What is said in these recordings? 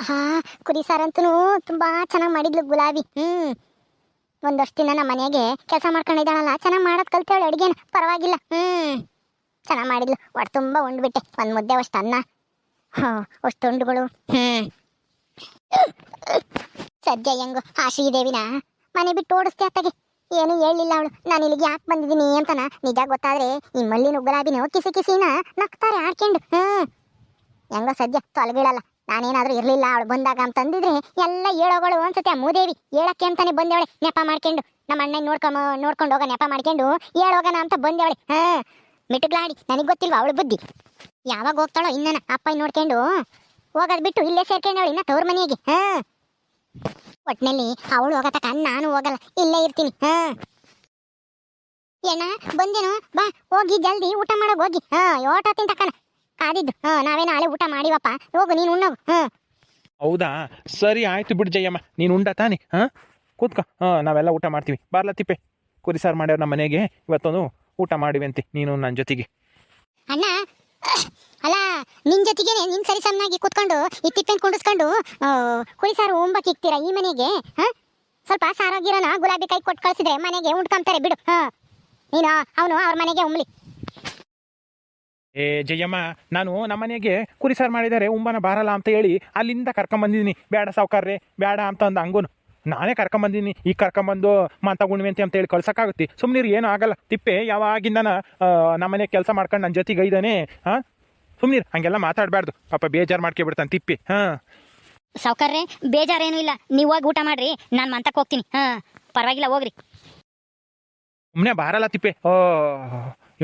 ಆಹಾ, ಕುರಿ ಸಾರಂತೂ ತುಂಬಾ ಚೆನ್ನಾಗಿ ಮಾಡಿದ್ಲು ಗುಲಾಬಿ. ಹ್ಮ್. ಒಂದಷ್ಟು ದಿನ ನಮ್ಮ ಮನೆಗೆ ಕೆಲಸ ಮಾಡ್ಕೊಂಡಿದ್ದಾಳಲ್ಲ, ಚೆನ್ನಾಗಿ ಮಾಡೋದು ಕಲ್ತೇವಳು ಅಡುಗೆನ. ಪರವಾಗಿಲ್ಲ. ಹ್ಮ್. ಚೆನ್ನಾಗಿ ಮಾಡಿದ್ಲು. ಒಟ್ಟು ತುಂಬ ಉಂಡ್ಬಿಟ್ಟೆ. ಒಂದು ಮುದ್ದೆ ಅಷ್ಟು ಅನ್ನ. ಹಾ, ಅಷ್ಟು ಉಂಡುಗಳು. ಹ್ಮ್. ಸದ್ಯ ಹೆಂಗು ಆ ಶ್ರೀದೇವಿನ ಮನೆ ಬಿಟ್ಟು ಓಡಿಸ್ತೆ ಅತ್ತಗೆ. ಏನು ಹೇಳಿಲ್ಲ ಅವಳು. ನಾನು ಇಲ್ಲಿಗೆ ಯಾಕೆ ಬಂದಿದ್ದೀನಿ ಅಂತನ ನಿಜ ಗೊತ್ತಾದ್ರೆ ಈ ಮಲ್ಲಿನ ಗುಲಾಬಿನ ಕಿಸಿ ಕಿಸಿನ ನಗ್ತಾರೆ ಆಡ್ಕೊಂಡು. ಹ್ಮ್. ಹೆಂಗೋ ಸದ್ಯ ತೊಲಗಿಳಲ್ಲ. ನಾನೇನಾದ್ರೂ ಇರ್ಲಿಲ್ಲ, ಅವಳು ಬಂದಾಗ ಅಂತಂದಿದ್ರೆ ಎಲ್ಲ ಹೇಳೋಗಳು ಅನ್ಸುತ್ತೆ. ಮೂದೇವಿ ಹೇಳಕ್ಕೆ ಅಂತಾನೆ ಬಂದೇವಳೆ, ನೆಪ ಮಾಡ್ಕೊಂಡು. ನಮ್ಮ ಅಣ್ಣ ನೋಡ್ಕೊಂಬ ನೋಡ್ಕೊಂಡು ಹೋಗ, ನೆಪ ಮಾಡ್ಕೊಂಡು ಹೇಳೋಗನ ಅಂತ ಬಂದೇವಳೆ. ಹಾ ಮಿಟುಗ್ಲಾಡಿ ನನಗೆ ಗೊತ್ತಿಲ್ವಾ ಅವಳು ಬುದ್ಧಿ? ಯಾವಾಗ ಹೋಗ್ತಾಳೋ ಇನ್ನನ ಅಪ್ಪ ನೋಡ್ಕೊಂಡು. ಹೋಗೋದು ಬಿಟ್ಟು ಇಲ್ಲೇ ಸೇರ್ಕೊಂಡವಳು ಇನ್ನ ತವ್ರ ಮನೆಗೆ. ಹಾ. ಒಟ್ನಲ್ಲಿ ಅವಳು ಹೋಗತಕ್ಕ ನಾನು ಹೋಗಲ್ಲ, ಇಲ್ಲೇ ಇರ್ತೀನಿ. ಹಾ. ಏನ, ಬಂದೇನು? ಬಾ, ಹೋಗಿ ಜಲ್ದಿ ಊಟ ಮಾಡೋಗಿ ಹೋಗಿ. ಹಾ ಓಟ ತಿಂತಕ್ಕನ. ಕಾದಿದ್ದು ಹಾ ನಾವೇ ನಾಳೆ ಊಟ ಮಾಡಿವಪ್ಪ? ಹೋಗು ನೀನು ಉಣ್ಣೋಗು. ಹಾ. ಹೌದಾ? ಸರಿ ಆಯ್ತು ಬಿಡು ಜಯಮ್ಮ. ನೀನು ಉಂಡ ತಾನೆ ಹಾಂ? ಕೂತ್ಕೊ. ಹಾಂ ನಾವೆಲ್ಲ ಊಟ ಮಾಡ್ತೀವಿ. ಬಾರ್ಲ ತಿಪ್ಪೆ. ಕುರಿ ಸಾರು ಮಾಡ್ಯಾರ ನಮ್ಮ ಮನೆಗೆ. ಇವತ್ತೊಂದು ಊಟ ಮಾಡಿವಂತೆ ನೀನು ನನ್ನ ಜೊತೆಗೆ. ಅಣ್ಣ ಅಲ್ಲ ನಿನ್ ಜೊತೆಗೆ ನಿನ್ ಸರಿ ಸಮನಾಗಿ ಕೂತ್ಕೊಂಡು ಈ ತಿಪ್ಪೆನ್ ಕುಂಡಿಸ್ಕೊಂಡು ಕುರಿ ಸಾರು ಉಂಬಕ್ ಇಕ್ತೀರಾ ಈ ಮನೆಗೆ? ಹಾ? ಸ್ವಲ್ಪ ಸಾರೋಗಿರೋನ ಗುಲಾಬಿ ಕೈ ಕೊಟ್ಟು ಕಳ್ಸಿದ್ರೆ ಮನೆಗೆ ಉಂಡ್ಕೊಂತಾರೆ ಬಿಡು. ಹಾ. ನೀನು ಅವನು ಅವ್ರ ಮನೆಗೆ ಉಮ್ಲಿ. ಏ ಜಯಮ್ಮ ನಾನು ನಮ್ಮ ಮನೆಗೆ ಕುರಿ ಸಾರು ಮಾಡಿದ್ದಾರೆ ಉಂಬನ ಬಾರಲ್ಲ ಅಂತ ಹೇಳಿ ಅಲ್ಲಿಂದ ಕರ್ಕೊಂಬಂದಿದ್ದೀನಿ ಬೇಡ ಸಾವುಕಾರ್ರೆ ಬೇಡ ಅಂತ ಅಂದ ಹಂಗೂನು ನಾನೇ ಕರ್ಕೊಂಬಂದಿದ್ದೀನಿ ಈಗ ಕರ್ಕೊಂಬಂದು ಮಾತಾ ಗುಣ್ವಂತಿ ಅಂತ ಹೇಳಿ ಕಳ್ಸೋಕ್ಕಾಗುತ್ತೆ. ಸುಮ್ಮನಿರು ಏನೂ ಆಗಲ್ಲ. ತಿಪ್ಪೆ ಯಾವಾಗಿಂದನ ನಮ್ಮ ಮನೆಗೆ ಕೆಲಸ ಮಾಡ್ಕೊಂಡು ನನ್ನ ಜೊತೆಗೆ ಇದ್ದಾನೆ ಹಾಂ ಸುಮ್ಮನಿರು ಹಂಗೆಲ್ಲ ಮಾತಾಡಬಾರ್ದು. ಪಾಪ ಬೇಜಾರು ಮಾಡ್ಕೊಬಿಡ್ತಾನೆ ತಿಪ್ಪೆ ಹಾಂ? ಸಾವುಕಾರ್ರೆ ಬೇಜಾರೇನು ಇಲ್ಲ. ನೀವು ಹೋಗಿ ಊಟ ಮಾಡ್ರಿ. ನಾನು ಮಂತಕ್ಕೆ ಹೋಗ್ತೀನಿ ಹಾಂ? ಪರವಾಗಿಲ್ಲ ಹೋಗ್ರಿ. ಸುಮ್ಮನೆ ಬಾರಲ್ಲ ತಿಪ್ಪೆ. ಓ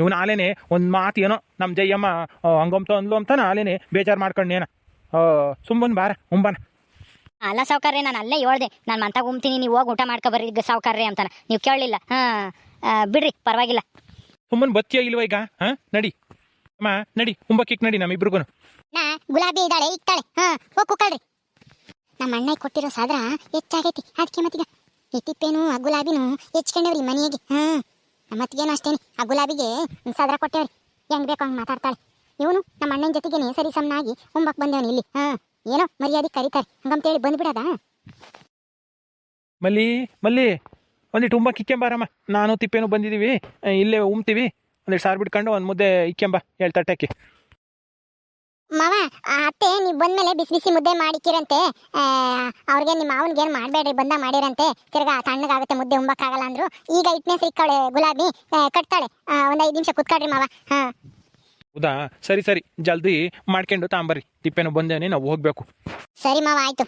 ಇವನು ಆಲೇನೆ ಒಂದು ಮಾತು ಏನೋ ನಮ್ಮ ಜಯ್ಯಮ್ಮ ಹಂಗಂತ ಅಂದ್ಲು ಬೇಜಾರ್ ಆಲೇನೆ ಬೇಜಾರು ಮಾಡ್ಕೊಂಡೇನ ಸುಮ್ಮನೆ ಬಾರ ಉಂಬನ. ಅಲ್ಲ ಸಾವುಕಾರ್ರೆ ನಾನು ಅಲ್ಲೇ ಹೇಳ್ದೆ ನಾನು ಮಂತಾಗ ಉಮ್ತೀನಿ ನೀವು ಹೋಗಿ ಊಟ ಮಾಡ್ಕೊ ಬರ್ರಿ ಸಾವುಕಾರ್ರೆ ಅಂತಾನ. ನೀವು ಕೇಳಲಿಲ್ಲ. ಹಾ ಬಿಡ್ರಿ ಪರವಾಗಿಲ್ಲ. ಸುಮ್ಮನೆ ಬತ್ತಿಯ ಇಲ್ವ ಈಗ? ಹಾಂ ನಡಿ. ಅಮ್ಮ ನಡಿ ಉಂಬಕ್ಕಿಕ್ ನಡಿ ನಮ್ಮಿಬ್ರಿಗೂ ನಾ ಗುಲಾಬಿ ಇದ್ದಾಳೆ ಇಕ್ತಾಳೆ. ಹಾ ಹೋಗಿ ಕುಕ್ಕಳ್ರಿ ನಮ್ಮ ಅಣ್ಣ ಕೊಟ್ಟಿರೋ ಸಾದ್ರ ಹೆಚ್ಚಾಗೈತಿ. ಅದಕ್ಕೆ ಮತ್ತೀಗ ಈ ತಿಪ್ಪೇನು ಆ ಗುಲಾಬಿನೂ ಹೆಚ್ಕೊಂಡವ್ರಿ ಮನೆಯಾಗೆ. ಹಾ. ಮತ್ತಿಗೇನು ಅಷ್ಟೇನೆ? ಆ ಗುಲಾಬಿಗೆ ಸದರ ಕೊಟ್ಟೇವ್ರಿ. ಹೆಂಗ್ ಬೇಕು ಹಂಗೆ ಮಾತಾಡ್ತಾಳೆ. ಇವನು ನಮ್ಮ ಅಣ್ಣನ ಜೊತೆಗೇನೆ ಸರಿ ಸಮನಾಗಿ ಉಂಬಕ್ ಬಂದೇವನು ಇಲ್ಲಿ. ಹಾ, ಏನೋ ಮರ್ಯಾದೆ ಕರೀತಾರೆ. ಹಂಗಂತೇಳಿ ಬಂದ್ಬಿಡದ? ಮಲ್ಲಿ ಮಲ್ಲಿ ಒಂದಿಟ್ಟು ಉಂಬಕ್ಕೆ ಇಕ್ಕೆಂಬಾರಮ್ಮ ನಾನು ತಿಪ್ಪೇನು ಬಂದಿದ್ದೀವಿ ಇಲ್ಲೇ ಉಮ್ತೀವಿ. ಒಂದಿಟ್ಟು ಸಾರ್ ಬಿಟ್ಕೊಂಡು ಒಂದು ಮುದ್ದೆ ಇಕ್ಕೆಂಬ ಹೇಳ್ ತಟ್ಟಕ್ಕೆ ಮಾವ ಆ ಅತ್ತೆ ನೀವು ಬಂದ್ಮೇಲೆ ಬಿಸಿ ಬಿಸಿ ಮುದ್ದೆ ಮಾಡಿಕ್ಕಿರಂತೆ. ಆ, ಅವ್ರಿಗೆ ನಿಮ್ಮ ಮಾವನ್ಗೆ ಏನು ಮಾಡಬೇಡ್ರಿ ಬಂದ ಮಾಡಿರಂತೆ. ತಿರ್ಗಾ ತಣ್ಣಗಾಗುತ್ತೆ ಮುದ್ದೆ ಉಂಬಕ್ಕಾಗಲ್ಲ ಅಂದ್ರು. ಈಗ ಇಟ್ನೇ ಸಿಕ್ಕವಳೆ ಗುಲಾಬಿ ಕಟ್ತಾಳೆ. ಒಂದು ಐದು ನಿಮಿಷ ಕುತ್ಕೊಳ್ರಿ ಮಾವ. ಹಾ. ಹೌದಾ? ಸರಿ ಸರಿ. ಜಲ್ದಿ ಮಾಡ್ಕೊಂಡು ತಾಂಬರ್ರಿ. ತಿಪ್ಪೇನು ಬಂದೇನೆ ನಾವು ಹೋಗ್ಬೇಕು. ಸರಿ ಮಾವ ಆಯ್ತು.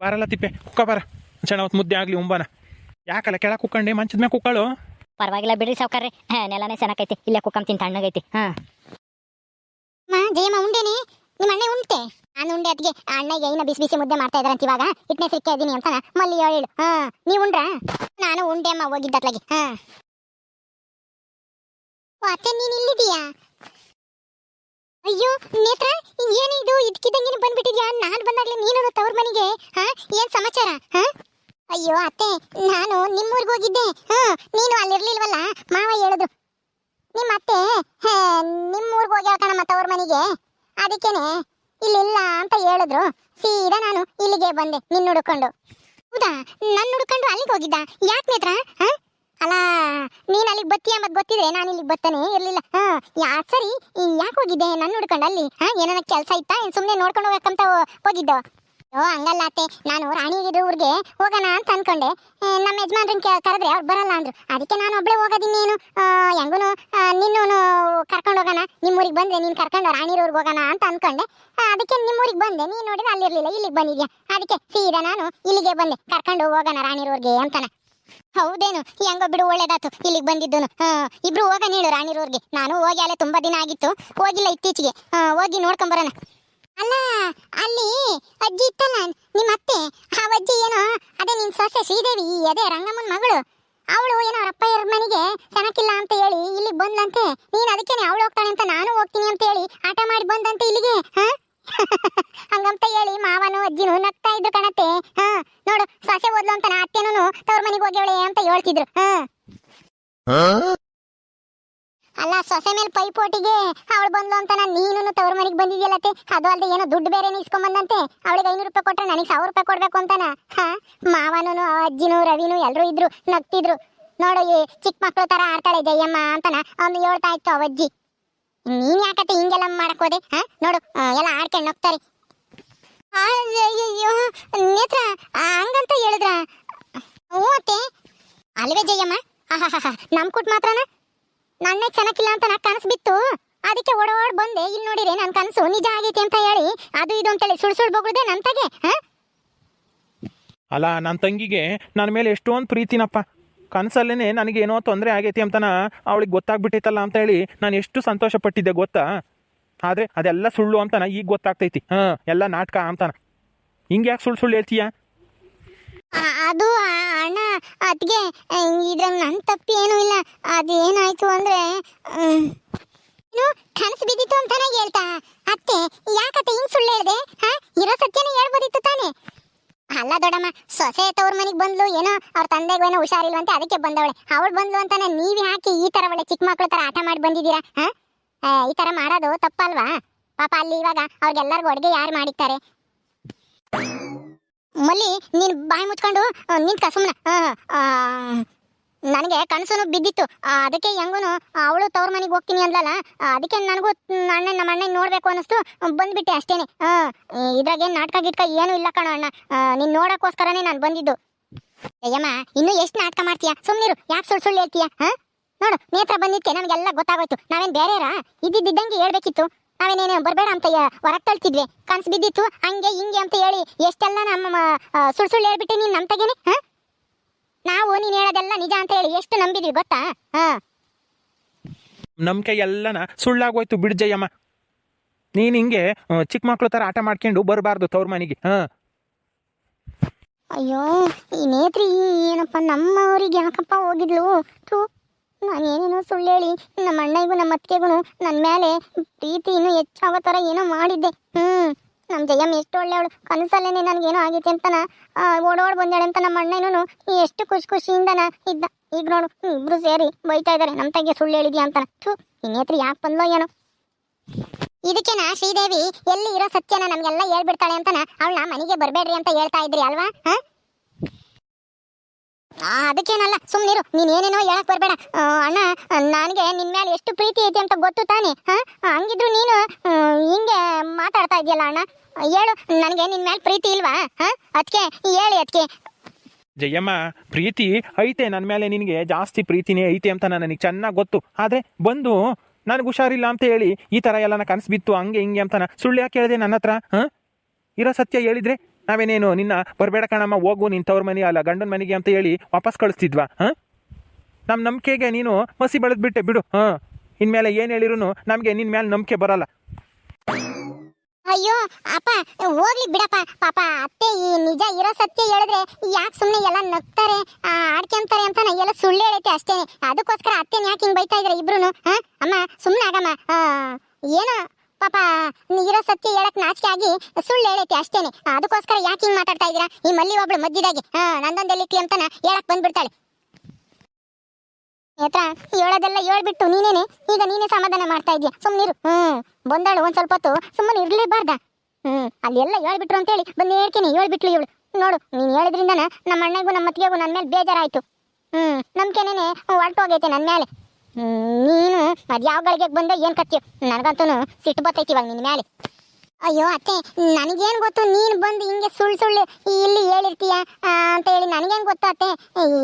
ಬರಲ್ಲ ತಿಪ್ಪೆ ಕುಕ್ಕ ಬಾರ. ಚೆನ್ನ ಮುದ್ದೆ ಆಗಲಿ ಉಂಬನ. ಯಾಕಲ್ಲ ಕೆಳಗೆ ಕುಕ್ಕಂಡೆ ಮಂಚದ ಮ್ಯಾಗ ಕುಕ್ಕಳು? ಪರವಾಗಿಲ್ಲ ಬಿಡ್ರಿ ಸಾವುಕಾರ್ರಿ. ಹಾ ನೆಲನೇ ಚೆನ್ನಾಗೈತಿ ಇಲ್ಲೇ ಕುಕ್ಕಂತೀನಿ ತಣ್ಣಗೈತಿ. ಹಾ. ಜಯಮ್ಮ, ಉಂಡೇನಿ? ನಿಮ್ಮ ಅಣ್ಣ ಉಂಟೆ? ನಾನು ಉಂಡೆ ಅದಕ್ಕೆ ಅಣ್ಣಗೆ ಏನ ಬಿಸಿ ಬಿಸಿ ಮುದ್ದೆ ಮಾಡ್ತಾ ಇದ್ರಂತ ಇವಾಗ ಇಟ್ನೆ ಸಿಕ್ಕ ಇದೀನಿ ಅಂತ ಮಲ್ಲಿ ಹೇಳು ಹಾ, ನೀವು ಉಂಡ್ರ? ನಾನು ಉಂಡೆ ಅಮ್ಮ ಹೋಗಿದ್ದತ್ಲಾಗಿ, ಹಾ. ಅತ್ತೆ, ನೀನು ಇಲ್ಲಿದೀಯಾ ಅಯ್ಯೋ, ನೇತ್ರ ಏನಿದು ಇದಕ್ಕಿದ್ದಂಗೆ ಬಂದ್ಬಿಟ್ಟಿದ್ಯಾ? ನಾನು ಬಂದಾಗ್ಲೇ ನೀನು ತವ್ರ ಮನೆಗೆ? ಹಾ, ಏನ್ ಸಮಾಚಾರ? ಹಾ? ಅಯ್ಯೋ, ಅತ್ತೆ, ನಾನು ನಿಮ್ಮೂರ್ಗೆ ಹೋಗಿದ್ದೆ. ಹಾ ನೀನು ಅಲ್ಲಿರ್ಲಿಲ್ವಲ್ಲ? ಮಾವ ಹೇಳಿದ್ರು ನಿಮ್ಮ ಅತ್ತೆ ನಿಮ್ಮ ನಿಮ್ಮೂರ್ಗೆ ಹೋಗ್ಯಾಳ ಕಣಮ್ಮ ತವ್ರ ಮನೆಗೆ. ಅದಕ್ಕೇನೆ, ಇಲ್ಲಿಲ್ಲ ಅಂತ ಹೇಳಿದ್ರು. ಸೀದಾ ನಾನು ಇಲ್ಲಿಗೆ ಬಂದೆ ನಿನ್ನ ಹುಡ್ಕೊಂಡು. ಹೌದಾ? ನನ್ನ ಹುಡ್ಕೊಂಡು ಅಲ್ಲಿಗೆ ಹೋಗಿದ್ದ? ಯಾಕೆ ನೇತ್ರ? ಹಾ? ಅಲ್ಲ, ನೀನು ಅಲ್ಲಿಗೆ ಬತ್ತೀಯ ಮತ್ತೆ ಗೊತ್ತಿದ್ರೆ ನಾನು ಇಲ್ಲಿಗೆ ಬತ್ತಾನೆ ಇರಲಿಲ್ಲ. ಹಾ, ಯಾ, ಸರಿ, ಯಾಕೆ ಹೋಗಿದ್ದೆ ನನ್ನ ಹುಡ್ಕೊಂಡು ಅಲ್ಲಿ? ಹಾ ಏನಾರ ಕೆಲಸ ಇತ್ತಾ? ಸುಮ್ಮನೆ ನೋಡ್ಕೊಂಡು ಹೋಗಕ್ಕಂತ ಹೋಗಿದ್ದೋ? ಓ, ಹಂಗಲ್ಲ ಅತ್ತೆ. ನಾನು ರಾಣಿಗಿದ್ರು ಊರಿಗೆ ಹೋಗೋಣ ಅಂತ ಅನ್ಕೊಂಡೆ. ನಮ್ಮ ಯಜಮಾನ್ರನ್ನ ಕರೆದ್ರೆ ಅವ್ರು ಬರಲ್ಲ ಅಂದ್ರು. ಅದಕ್ಕೆ ನಾನು ಒಬ್ಳೆ ಹೋಗೋದಿನ್ನೇನು? ಹೆಂಗೂ ನಿನ್ನೂ ಕರ್ಕೊಂಡು ಹೋಗೋಣ. ನಿಮ್ಮೂರಿಗೆ ಬಂದ್ರೆ ನೀನು ಕರ್ಕೊಂಡು ರಾಣಿರೂರ್ಗೆ ಹೋಗೋಣ ಅಂತ ಅನ್ಕೊಂಡೆ. ಅದಕ್ಕೆ ನಿಮ್ಮೂರಿಗೆ ಬಂದೆ. ನೀನು ನೋಡಿದ್ರೆ ಅಲ್ಲಿರ್ಲಿಲ್ಲ ಇಲ್ಲಿಗೆ ಬಂದಿದ್ಯಾ? ಅದಕ್ಕೆ ಸೀದಾ ನಾನು ಇಲ್ಲಿಗೆ ಬಂದೆ. ಕರ್ಕೊಂಡು ಹೋಗೋಣ ರಾಣಿರೂರ್ಗೆ ಅಂತಾನೆ. ಹೌದೇನು? ಹೆಂಗೋ ಬಿಡು ಒಳ್ಳೇದಾತು ಇಲ್ಲಿಗೆ ಬಂದಿದ್ದು ಇಬ್ರು ಹೋಗೋಣ ಹೇಳು ರಾಣಿರೂರ್ಗೆ ನಾನು ಹೋಗಿ ಅಲ್ಲೇ ತುಂಬಾ ದಿನ ಆಗಿತ್ತು. ಹೋಗಿಲ್ಲ ಇತ್ತೀಚೆಗೆ. ಹೋಗಿ ನೋಡ್ಕೊಂಬರೋಣ ಅಲ್ಲ, ಅಲ್ಲಿ ಅಜ್ಜಿ ಇತ್ತಲ್ಲ, ನಿಮ್ಮ ಅತ್ತೆ? ಆ ಅಜ್ಜಿ ಏನೋ, ಅದೇ ನಿನ್ ಸೊಸೆ ಶ್ರೀದೇವಿ, ಅದೇ ರಂಗಮ್ಮನ ಮಗಳು. ಅವಳು ಏನೋ ಅಪ್ಪ ಅಪ್ಪಯ್ಯರ ಮನೆಗೆ ಸಣಕಿಲ್ಲ ಅಂತ ಹೇಳಿ ಇಲ್ಲಿ ಬಂದ್ಲಂತೆ. ನೀನ್ ಅದಕ್ಕೇನೆ ಅವಳು ಹೋಗ್ತಾಳೆ ಅಂತ ನಾನು ಹೋಗ್ತೀನಿ ಅಂತ ಹೇಳಿ ಆಟ ಮಾಡಿ ಬಂದಂತೆ ಇಲ್ಲಿಗೆ ಹಂಗಂತ ಹೇಳಿ ಮಾವನು ಅಜ್ಜಿನು ನಗ್ತಾ ಇದ್ರು ಕಣತ್ತೆ, ಹಾ? ನೋಡು, ಸೊಸೆ ಓದ್ಲು ಅಂತ ನಾ ಅತ್ತೆನೂ ತವ್ರ ಮನೆಗೆ ಹೋಗ್ಯವಳೆ ಅಂತ ಹೇಳ್ತಿದ್ರು ಹಾ? ಅಲ್ಲ, ಸೊಸೆ ಮೇಲೆ ಪೈಪೋಟಿಗೆ ಅವಳು ಬಂದ್ಲು ಅಂತ ನಾನು ನೀನು ತವ್ರ ಮನೆಗೆ ಬಂದಿದ್ಯಲ್ಲತ್ತೆ ಅದು ಅಲ್ಲದೆ ಏನೋ ದುಡ್ಡು ಬೇರೆ ಇಸ್ಕೊಂಬಂದಂತೆ ಅವಳಿಗೆ ಐನೂರು ರೂಪಾಯಿ ಕೊಟ್ಟರೆ ನನಗೆ ಸಾವಿರ ರೂಪಾಯಿ ಕೊಡ್ಬೇಕು ಅಂತಾನ ಹಾ? ಮಾವನು ಅಜ್ಜಿನೂ, ರವಿನೂ ಎಲ್ಲರೂ ಇದ್ರು, ನಗ್ತಿದ್ರು. ನೋಡು ಈ ಚಿಕ್ಕ ಮಕ್ಳು ತರ ಆಡ್ತಾಳೆ ಜಯಮ್ಮ ಅಂತಾನ ಅವನು ಹೇಳ್ತಾ ಇತ್ತು ಅವಜ್ಜಿ. ನೀನ್ ಯಾಕತ್ತೆ ಹಿಂಗೆಲ್ಲ ಮಾಡಕ್ ಹೋದೆ ಹಾ? ನೋಡು ಎಲ್ಲ ಆಡ್ಕೊಂಡು ನಗ್ತಾರೆ. ಅಯ್ಯೋ ನೇತ್ರ, ಹಂಗಂತ ಹೇಳಿದ್ರ? ಹ್ಞೂ ಅತ್ತೆ. ಅಲ್ವೇ ಜಯಮ್ಮ? ನಮ್ ಕುಟ್ ಮಾತ್ರನ? ನನ್ನೇ ಚೆನ್ನಾಗಿಲ್ಲ ಅಂತ ನಾ ಕನಸು ಬಿತ್ತು. ಅದಕ್ಕೆ ಓಡೋಡ್ ಬಂದೆ. ಇಲ್ಲಿ ನೋಡಿರಿ ನನ್ನ ಕನಸು. ನಿಜ ಆಗೈತಿ ಅಂತ ಹೇಳಿ. ಅದು ಇದು ಅಂತೇಳಿ ಸುಳ್ ಸುಳ್ ಬಗ್ಳದೆ ನನ್ನ ತಗೆ ಅಲ್ಲ ನನ್ನ ತಂಗಿಗೆ ನನ್ನ ಮೇಲೆ ಎಷ್ಟೊಂದು ಪ್ರೀತಿನಪ್ಪ. ಕನಸಲ್ಲೇ ನನಗೇನೋ ತೊಂದರೆ ಆಗೈತಿ ಅಂತನ ಅವಳಿಗೆ ಗೊತ್ತಾಗ್ಬಿಟ್ಟೈತಲ್ಲ ಅಂತ ಹೇಳಿ ನಾನು ಎಷ್ಟು ಸಂತೋಷ ಪಟ್ಟಿದ್ದೆ ಗೊತ್ತಾ? ಆದರೆ ಅದೆಲ್ಲ ಸುಳ್ಳು ಅಂತನ ಈಗ ಗೊತ್ತಾಗ್ತೈತಿ. ಹಾಂ, ಎಲ್ಲ ನಾಟಕ ಅಂತಾನ ಹಿಂಗೆ ಯಾಕೆ ಸುಳ್ಳು ಸುಳ್ಳು ಹೇಳ್ತೀಯ? ಅದು ಅಣ್ಣ ಅದ್ಗೆ ಇದ್ರ ನನ್ನ ತಪ್ಪು ಏನೂ ಇಲ್ಲ. ಅದು ಏನಾಯ್ತು ಅಂದ್ರೆ ಏನು ಕನಸು ಬಿದ್ದಿತ್ತು ಅಂತಾನೆ ಹೇಳ್ತಾ. ಅತ್ತೆ, ಯಾಕತ್ತೆ ಹಿಂಗ್ ಸುಳ್ಳು ಹೇಳ್ದೆ? ಹಾ, ಇರೋ ಸತ್ಯನೇ ಹೇಳ್ಬೋದಿತ್ತು ತಾನೆ. ಅಲ್ಲ ದೊಡ್ಡಮ್ಮ, ಸೊಸೆ ತವ್ರ ಮನೆಗೆ ಬಂದ್ಲು, ಏನೋ ಅವ್ರ ತಂದೆಗೂ ಏನೋ ಹುಷಾರಿಲ್ವಂತೆ, ಅದಕ್ಕೆ ಬಂದವಳೆ. ಅವಳು ಬಂದ್ಲು ಅಂತಾನೆ ನೀವ್ ಯಾಕೆ ಈ ತರ ಒಳ್ಳೆ ಚಿಕ್ಕ ಮಕ್ಳು ತರ ಆಟ ಮಾಡಿ ಬಂದಿದ್ದೀರಾ? ಹಾ? ಈ ತರ ಮಾಡೋದು ತಪ್ಪಲ್ವಾ? ಪಾಪ ಅಲ್ಲಿ ಇವಾಗ ಅವ್ರಿಗೆಲ್ಲರಿಗೂ ಅಡುಗೆ ಯಾರು ಮಾಡಿರ್ತಾರೆ? ಮಲ್ಲಿ, ನೀನ್ ಬಾಯಿ ಮುಚ್ಕೊಂಡು ನಿಂತ ಸುಮ್ಮನೆ ನನಗೆ ಕನಸನು ಬಿದ್ದಿತ್ತು. ಅದಕ್ಕೆ ಹೆಂಗೂನು ಅವಳು ತವ್ರ ಮನೆಗೆ ಹೋಗ್ತೀನಿ ಅಂದಲ್ಲ ಅದಕ್ಕೆ ನನಗೂ ಅಣ್ಣ ನಮ್ಮ ಅಣ್ಣ ನೋಡಬೇಕು ಅನ್ನಿಸ್ತು. ಬಂದ್ಬಿಟ್ಟೆ ಅಷ್ಟೇನೆ. ಹಾ ನಾಟಕ ಗಿಟ್ಕ ಏನೂ ಇಲ್ಲ ಕಣೋ ಅಣ್ಣ. ನೀನ್ ನೋಡಕ್ಕೋಸ್ಕರನೇ ನಾನು ಬಂದಿದ್ದು. ಅಯ್ಯಮ್ಮ, ಇನ್ನು ಎಷ್ಟು ನಾಟಕ ಮಾಡ್ತೀಯ? ಸುಮ್ಮನಿರು ಯಾಕೆ ಸುಳ್ಳು ಸುಳ್ಳು ಹೇಳ್ತೀಯ, ಹಾ? ನೋಡು ನೇತ್ರ ಬಂದಿದ್ದೆ ನಮಗೆಲ್ಲ ಗೊತ್ತಾಗೋಯ್ತು. ನಾವೇನ್ ಬೇರೆಯರಾ ಇದ್ದಿದ್ದಂಗೆ ಹೇಳ್ಬೇಕಿತ್ತು. ನಾವೇನೇನು ಬರಬೇಡ ಅಂತ ಹೊರಗೆ ತಳ್ತಿದ್ವಿ. ಕನ್ಸು ಬಿದ್ದಿತ್ತು ಹಂಗೆ ಹಿಂಗೆ ಅಂತ ಹೇಳಿ ಎಷ್ಟೆಲ್ಲ ನಮ್ಮ ಸುಳ್ಳು ಸುಳ್ಳು ಹೇಳ್ಬಿಟ್ಟೆ ನೀನು ನಮ್ಮ ತಗೇನೆ? ಹಾ? ನಾವು ನೀನು ಹೇಳೋದೆಲ್ಲ ನಿಜ ಅಂತ ಹೇಳಿ ಎಷ್ಟು ನಂಬಿದ್ವಿ ಗೊತ್ತಾ? ಹಾ. ನಂಬಿಕೆ ಎಲ್ಲನ ಸುಳ್ಳಾಗೋಯ್ತು ಬಿಡು ಜಯಮ್ಮ. ನೀನು ಹಿಂಗೆ ಚಿಕ್ಕ ಮಕ್ಳು ಥರ ಆಟ ಮಾಡ್ಕೊಂಡು ಬರಬಾರ್ದು ತವ್ರ ಮನೆಗೆ ಹಾಂ. ಅಯ್ಯೋ ಈ ನೇತ್ರಿ ಏನಪ್ಪ ನಮ್ಮವರಿಗೆ ಯಾಕಪ್ಪ ಹೋಗಿದ್ಲು? ಥೂ. ನಾನು ಏನೇನೋ ಸುಳ್ಳು ಹೇಳಿ ನಮ್ಮ ಅಣ್ಣಗೂ ನಮ್ಮ ಅತ್ತಿಗೆಗೂ ನನ್ನ ಮೇಲೆ ಪ್ರೀತಿ ಇನ್ನೂ ಹೆಚ್ಚಾಗೋ ಥರ ಏನೋ ಮಾಡಿದ್ದೆ. ಹ್ಞೂ ನಮ್ಮ ಜಯಮ್ಮ ಎಷ್ಟು ಒಳ್ಳೆಯವಳು. ಕನಸಲ್ಲೇನೆ ನನಗೇನೋ ಆಗೈತೆ ಅಂತನ ಓಡೋಡ್ ಬಂದಾಳೆ ಅಂತ ನಮ್ಮ ಅಣ್ಣನೂ ಎಷ್ಟು ಖುಷಿ ಖುಷಿಯಿಂದನ ಇದ್ದ. ಈಗ ನೋಡು, ಇಬ್ರು ಸೇರಿ ಬೈತಾ ಇದ್ದಾರೆ ನಮ್ಮ ತಂಗಿ ಸುಳ್ಳು ಹೇಳಿದ್ಯಾ ಅಂತನ ಥೂ ಈ ನೇತ್ರಿ ಯಾಕೆ ಬಂದ್ಲೋ ಏನೋ. ಇದಕ್ಕೆನ ಶ್ರೀದೇವಿ ಎಲ್ಲಿ ಇರೋ ಸತ್ಯನ ನಮಗೆಲ್ಲ ಹೇಳ್ಬಿಡ್ತಾಳೆ ಅಂತನ? ಅವಳನ್ನ ಮನೆಗೆ ಬರಬೇಡ್ರಿ ಅಂತ ಹೇಳ್ತಾ ಇದ್ರಿ ಅಲ್ವಾ? ಹಾ? ಅದಕ್ಕೇನಲ್ಲ ಸುಮ್ಮನಿರು ನೀನ್ ಏನೇನೋ ಹೇಳಕ್ ಬರಬೇಡ. ಅಣ್ಣ, ನನಗೆ ನಿನ್ ಮೇಲೆ ಎಷ್ಟು ಪ್ರೀತಿ ಐತಿ ಅಂತ ಗೊತ್ತು ತಾನೆ? ಹಾ? ಹಂಗಿದ್ರು ನೀನು ಹಿಂಗೆ ಮಾತಾಡ್ತಾ ಇದೆಯಲ್ಲ ಅಣ್ಣ? ಹೇಳು, ನನಗೆ ನಿನ್ ಮೇಲೆ ಪ್ರೀತಿ ಇಲ್ವಾ? ಹಾ? ಅದಕ್ಕೆ ಹೇಳಿ ಅದಕ್ಕೆ ಜಯಮ್ಮ, ಪ್ರೀತಿ ಐತೆ ನನ್ನ ಮೇಲೆ ನಿನಗೆ, ಜಾಸ್ತಿ ಪ್ರೀತಿನೇ ಐತೆ ಅಂತ ನನಗೆ ಚೆನ್ನಾಗಿ ಗೊತ್ತು. ಆದರೆ ಬಂದು ನನಗೆ ಹುಷಾರಿಲ್ಲ ಅಂತ ಹೇಳಿ ಈ ಥರ ಎಲ್ಲ ನನ್ನ ಕನಸು ಬಿತ್ತು, ಹಂಗೆ ಹಿಂಗೆ ಅಂತ ಸುಳ್ಳು ಯಾಕೆ ಹೇಳಿದೆ ನನ್ನ ಹತ್ರ, ಹಾಂ? ಇರೋ ಸತ್ಯ ಹೇಳಿದ್ರೆ ನಾವೇನೇನು, ನಿನ್ನ ಬರಬೇಡ ಕಣಮ್ಮ, ಹೋಗು ನಿಂತವ್ರ ತವ್ರ ಮನೆ ಅಲ್ಲ, ಗಂಡನ ಮನೆಗೆ ಅಂತ ಹೇಳಿ ವಾಪಸ್ ಕಳಿಸ್ತಿದ್ವಾ, ಹಾಂ? ನಮ್ಮ ನಂಬಿಕೆಗೆ ನೀನು ಮಸಿ ಬೆಳೆದ್ಬಿಟ್ಟೆ ಬಿಡು, ಹಾಂ? ಇನ್ಮೇಲೆ ಏನು ಹೇಳಿರೂ ನಮಗೆ ನಿನ್ನ ಮೇಲೆ ನಂಬಿಕೆ ಬರಲ್ಲ. ಅಯ್ಯೋ, ಅಪ್ಪ, ಹೋಗ್ಲಿ ಬಿಡಪ್ಪ, ಪಾಪ, ಅತ್ತೆ ಈ ನಿಜ ಇರೋ ಸತ್ಯ ಹೇಳಿದ್ರೆ ಯಾಕೆ ಸುಮ್ಮನೆ ಎಲ್ಲ ನಗ್ತಾರೆ ಆಡ್ಕೊಂತಾರೆ ಅಂತ ಎಲ್ಲ ಸುಳ್ಳು ಹೇಳೈತೆ ಅಷ್ಟೇ. ಅದಕ್ಕೋಸ್ಕರ ಅತ್ತೆನ ಯಾಕೆ ಹಿಂಗೆ ಬೈತಾ ಇದ್ರೆ ಇಬ್ರು ಅಮ್ಮ ಸುಮ್ಮನೆ ಆಗಮ್ಮ ಏನೋ ಪಾಪ, ನೀ ಇರೋ ಸತ್ಯ ಹೇಳಕ್ ನಾಚಿಕೆ ಆಗಿ ಸುಳ್ಳು ಹೇಳೈತಿ ಅಷ್ಟೇನೆ. ಅದಕ್ಕೋಸ್ಕರ ಯಾಕೆ ಹಿಂಗ್ ಮಾತಾಡ್ತಾ ಇದೀರಾ? ಈ ಮಲ್ಲಿ ಒಬ್ಳು ಮಧ್ಯದಾಗಿ ಹಾ ಅಂತನ ಅಂತಾನ ಹೇಳಕ್ ಬಂದ್ಬಿಡ್ತಾಳೆ. ಹೇತ್ರ ಹೇಳೋದೆಲ್ಲ ಹೇಳ್ಬಿಟ್ಟು ನೀನೇನೆ? ಈಗ ನೀನೇ ಸಮಾಧಾನ ಮಾಡ್ತಾ ಇದೀಯ? ಸುಮ್ಮನಿರು ಹ್ಮ್, ಬಂದಾಳು ಒಂದ್ ಸ್ವಲ್ಪ ಹೊತ್ತು. ಸುಮ್ಮನೆ ಇರ್ಲೇಬಾರ್ದ. ಹ್ಮ್, ಅಲ್ಲೆಲ್ಲ ಹೇಳ್ಬಿಟ್ರು ಅಂತೇಳಿ ಬಂದು ಹೇಳ್ತೀನಿ. ಹೇಳ್ಬಿಟ್ಲು ಇವಳು. ನೋಡು, ನೀನ್ ಹೇಳಿದ್ರಿಂದ ನಮ್ಮ ಅಣ್ಣಗೂ ನಮ್ಮ ಅತ್ತಿಗೆಗೂ ನನ್ನ ಮೇಲೆ ಬೇಜಾರಾಯ್ತು. ಹ್ಮ್, ನಂಬಿಕೆನೇನೆ ಹೊರಟೋಗೈತೆ ನನ್ನ ಮೇಲೆ. ನೀನು ಅದು ಯಾವ ಗಳಿಗೆ ಬಂದ ಏನ್ ಕತ್ತಿ? ನನಗಂತೂ ಸಿಟ್ಟು ಬರ್ತೈತಿ ಇವಾಗ ನಿನ್ನ ಮೇಲೆ ಅಯ್ಯೋ ಅತ್ತೆ ನನಗೇನು ಗೊತ್ತು? ನೀನು ಬಂದು ಹಿಂಗೆ ಸುಳ್ಳು ಸುಳ್ಳು ಇಲ್ಲಿ ಹೇಳಿರ್ತೀಯ? ಅಂತ ಹೇಳಿ ನನಗೇನು ಗೊತ್ತು ಅತ್ತೆ?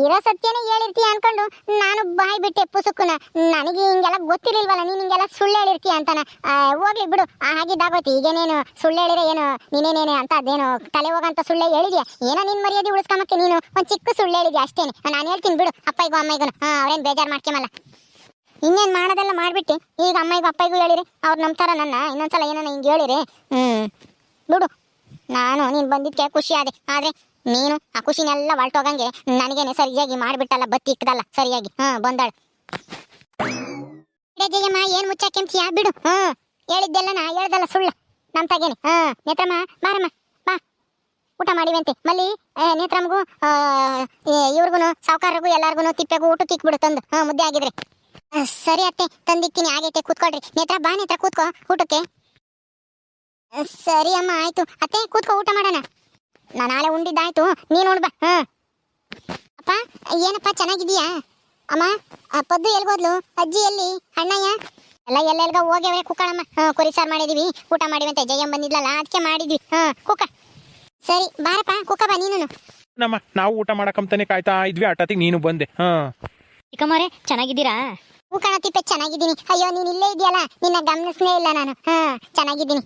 ಇರೋ ಸತ್ಯನೇ ಹೇಳಿರ್ತೀಯ ಅನ್ಕೊಂಡು ನಾನು ಬಾಯಿ ಬಿಟ್ಟೆ ಪುಸುಕುನ. ನನಗೆ ಹಿಂಗೆಲ್ಲ ಗೊತ್ತಿರಲಿಲ್ವಲ್ಲ ನೀನು ಹಿಂಗೆಲ್ಲ ಸುಳ್ಳು ಹೇಳಿರ್ತೀಯ ಅಂತಾನ? ಹೋಗ್ಲಿ ಬಿಡು. ಆ, ಹಾಗಿದ್ದಾಗೋಯ್ತು ಈಗೇನೇನು ಸುಳ್ಳು ಹೇಳಿದ್ರೆ ಏನು ನೀನೇನೇನು ಅಂತ ಅದೇನು ತಲೆ ಹೋಗಂತ ಸುಳ್ಳೆ ಹೇಳಿದ್ಯಾ? ಏನೋ ನಿನ್ನ ಮರ್ಯಾದೆ ಉಳಿಸ್ಕೊಂಬಕ್ಕೆ ನೀನು? ಒಂದು ಚಿಕ್ಕ ಸುಳ್ಳು ಹೇಳಿದ್ಯಾ ಅಷ್ಟೇನೆ. ನಾನು ಹೇಳ್ತೀನಿ ಬಿಡು ಅಪ್ಪಯ್ಗೂ ಅಮ್ಮಯ್ಗೂ ಹಾಂ ಅವ್ರೇನು ಬೇಜಾರು ಮಾಡ್ಕೊಂಬಲ್ಲ. ಇನ್ನೇನು ಮಾಡೋದೆಲ್ಲ ಮಾಡಿಬಿಟ್ಟು. ಈಗ ಅಮ್ಮಗೆ ಅಪ್ಪಗೂ ಹೇಳಿರಿ ಅವ್ರು ನಂಬ್ತಾರ ನನ್ನ ಇನ್ನೊಂದ್ಸಲ ಏನೋ ಹಿಂಗೆ ಹೇಳಿರಿ. ಹ್ಞೂ ಬಿಡು. ನಾನು ನೀನು ಬಂದಿದ್ದಕ್ಕೆ ಖುಷಿ ಆದೆ. ಆದರೆ ನೀನು ಆ ಖುಷಿನೆಲ್ಲ ಹೊಲ್ಟೋಗಂಗೆ ನನಗೇನೆ ಸರಿಯಾಗಿ ಮಾಡಿಬಿಟ್ಟಲ್ಲ ಬತ್ತಿ ಇಕ್ಕದಲ್ಲ ಸರಿಯಾಗಿ. ಹಾಂ ಬಂದಾಳು. ಜಯಮ್ಮ ಏನು ಮುಚ್ಚಾಕೆಂತೀಯ ಬಿಡು. ಹ್ಞೂ ಹೇಳಿದ್ದೆಲ್ಲ ನಾ ಹೇಳ್ದಲ್ಲ ಸುಳ್ಳು. ನಮ್ಮ ತಗೇನೆ. ಹಾಂ ನೇತ್ರಮ್ಮ ಬಾರಮ್ಮ. ಬಾ. ಊಟ ಮಾಡಿವಂತೆ. ಮಲ್ಲಿ ಏ, ನೇತ್ರಮ್ಗೂ ಇವ್ರಿಗೂ ಸಾವುಕಾರರಿಗೂ ಎಲ್ಲರಿಗೂ ತಿಪ್ಪೆಗೂ ಊಟಕ್ಕೆ ಇಕ್ಬಿಡು ತಂದು. ಹಾಂ ಮುದ್ದೆ ಆಗಿದ್ರೆ. ಸರಿ ಅತ್ತೆ ತಂದಿಕ್ತೀನಿ ಆಗೈತೆ ಕೂತ್ಕೊಳ್ರಿ. ನೇತ್ರ ಬಾ ನೇತ್ರ ಕೂತ್ಕೋ ಊಟಕ್ಕೆ. ಸರಿ ಅಮ್ಮ ಆಯ್ತು. ಅತ್ತೆ ಕೂತ್ಕೋ ಊಟ ಮಾಡೋಣ. ನಾ ನಾಳೆ ಉಂಡಿದ್ದಾಯ್ತು. ನೀನು ಉಣ್ಬಾ ಹಾ. ಅಪ್ಪ ಏನಪ್ಪ ಚೆನ್ನಾಗಿದೀಯಾ ಅಮ್ಮ ಅಪ್ಪದ್ದು ಪದ್ದು ಎಲ್ಗೋದ್ಲು? ಅಜ್ಜಿ ಎಲ್ಲಿ? ಅಣ್ಣಯ್ಯ? ಎಲ್ಲ ಎಲ್ಲೆಲ್ಗ ಹೋಗಿ ಕುಕ್ಕಳಮ್ಮ. ಹಾ ಕುರಿ ಸಾರು ಮಾಡಿದೀವಿ. ಊಟ ಮಾಡಿವಂತೆ. ಜಯಂ ಬಂದಿದ್ಲಲ್ಲ ಅದಕ್ಕೆ ಮಾಡಿದ್ವಿ. ಹಾ ಕುಕ್ಕ. ಸರಿ ಬಾರಪ್ಪ ಕುಕ್ಕ ಬಾ ನೀನು ನಮ್ಮ ನಾವು ಊಟ ಮಾಡಕ್ಕಂತಾನೆ ಕಾಯ್ತಾ ಇದ್ವಿ. ಆಟತಿಗೆ ನೀನು ಬಂದೆ. ಹಾ. ಚಿಕ್ಕಮ್ಮರೇ ಚೆನ್ನಾಗಿದ್ದೀರಾ? ಕುಕ್ಕಣ ತಿಪ್ಪೆ ಚೆನ್ನಾಗಿದ್ದೀನಿ. ಅಯ್ಯೋ ನೀನ್ ಇಲ್ಲೇ ಇದೆಯಲ್ಲ ನಿನ್ನ ಗಮನಿಸ್ನೇ ಇಲ್ಲ ನಾನು. ಹಾ ಚೆನ್ನಾಗಿದ್ದೀನಿ.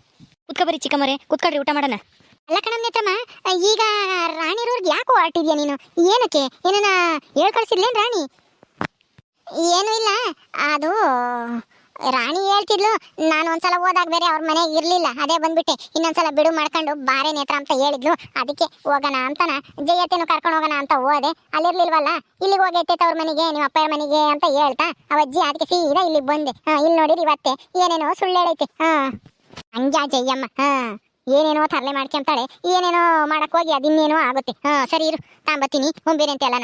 ಕುತ್ಕೊಬರಿ ಚಿಕ್ಕಮ್ಮರೆ. ಕುತ್ಕೊಳ್ರಿ ಊಟ ಮಾಡೋಣ. ಅಲ್ಲ ಕಣಮ್ ನೇತ್ರಮ್ಮ ಈಗ ರಾಣಿರೋರ್ಗೆ ಯಾಕೋ ಹೊರಟಿದ್ಯಾ ನೀನು? ಏನಕ್ಕೆ? ಏನನ ಹೇಳ್ಕಳ್ಸಿದ್ಲೇನ್ ರಾಣಿ? ಏನೂ ಇಲ್ಲ. ಅದು ರಾಣಿ ಹೇಳ್ತಿದ್ಲು, ನಾನು ಒಂದ್ಸಲ ಹೋದಾಗ ಬೇರೆ ಅವ್ರ ಮನೆಗೆ ಇರ್ಲಿಲ್ಲ, ಅದೇ ಬಂದ್ಬಿಟ್ಟೆ. ಇನ್ನೊಂದ್ಸಲ ಬಿಡು ಮಾಡ್ಕೊಂಡು ಬಾರೆ ನೇತ್ರ ಅಂತ ಹೇಳಿದ್ಲು. ಅದಕ್ಕೆ ಹೋಗೋಣ ಅಂತನ. ಜಯತೆನು ಕರ್ಕೊಂಡು ಹೋಗೋಣ ಅಂತ ಹೋದೆ. ಅಲ್ಲಿರ್ಲಿಲ್ವಲ್ಲ? ಇಲ್ಲಿಗೆ ಹೋಗೈತೆ ಅವ್ರ ಮನೆಗೆ, ನಿಮ್ಮ ಅಪ್ಪ ಮನೆಗೆ ಅಂತ ಹೇಳ್ತಾ ಅವಜ್ಜಿ ಅದಕ್ಕೆ ಸೀದಾ ಇಲ್ಲಿಗೆ ಬಂದೆ. ಹಾ, ಇಲ್ಲಿ ನೋಡಿರಿ ಇವತ್ತೆ. ಏನೇನೋ ಸುಳ್ಳು ಹಾ. ಅಂಜಾ ಜಯ್ಯಮ್ಮ ಹಾ. ಏನೇನೋ ತರಲೆ ಮಾಡ್ಕೊಂತಾಳೆ ಏನೇನೋ ಮಾಡಕ್ ಹೋಗಿ ಅದಿನ್ನೇನೋ ಆಗುತ್ತೆ. ಹಾ, ಸರಿ ಇರು, ತಾಂಬತ್ತೀನಿ ಮುಂಬೇರೆ ಅಂತ ಹೇಳೋಣ